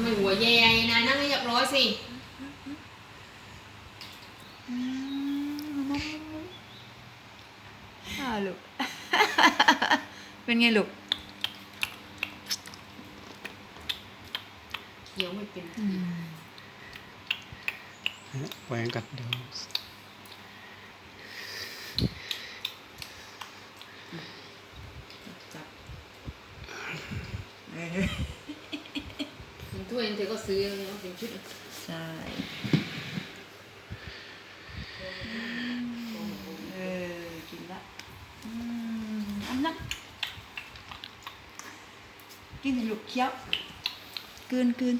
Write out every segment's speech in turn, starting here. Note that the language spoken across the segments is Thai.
ำไมหัวแย่นะนั่งให้เรียบร้อยสิอืมอ่าลูก เป็นไงลูกเคี้ยวไม่เป็นแหวงกัดเดี๋ยวจับเป็น ถ้วยเธอก็ซื้อแล้วเป็นชุดใช่เออกินละอืมอันนั้นกินลูกเคี้ยวกืนกืน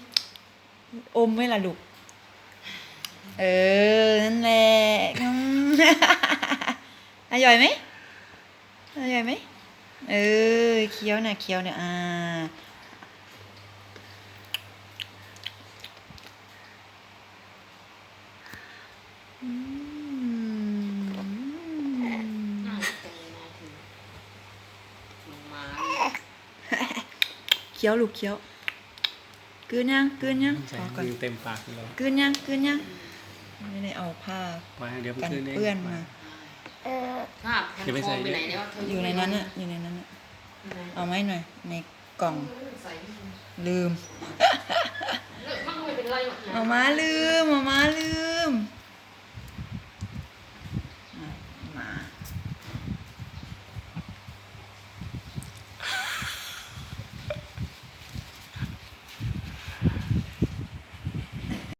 อมไว้ล่ะลูก เออ นั่นแหละอร่อยไหมอร่อยไหมเออเคี้ยวน่ะเคี้ยวน่ะอ่า อืม น่ารักจัง เลยนะถึงลงมาเคี้ยวลูกเคี้ยวกลืนยังกลืนยังใส่พอก่อนมือเต็มปากเลยกลืนยังกลืนยังไม่ได้เอาผ้าไว้เดี๋ยวกันคืนนี้เปื้อนมาภาพพันคอไปไหนแล้วเธอยู่ในนั้นน่ะอยู่ในนั้นน่ะอยู่ในเอาไหมหน่อย ในกล่องใส่ไม่เป็นลืมเลิกมั่งไม่เป็นไรหรอกนะเอามาลืมเอามาลืม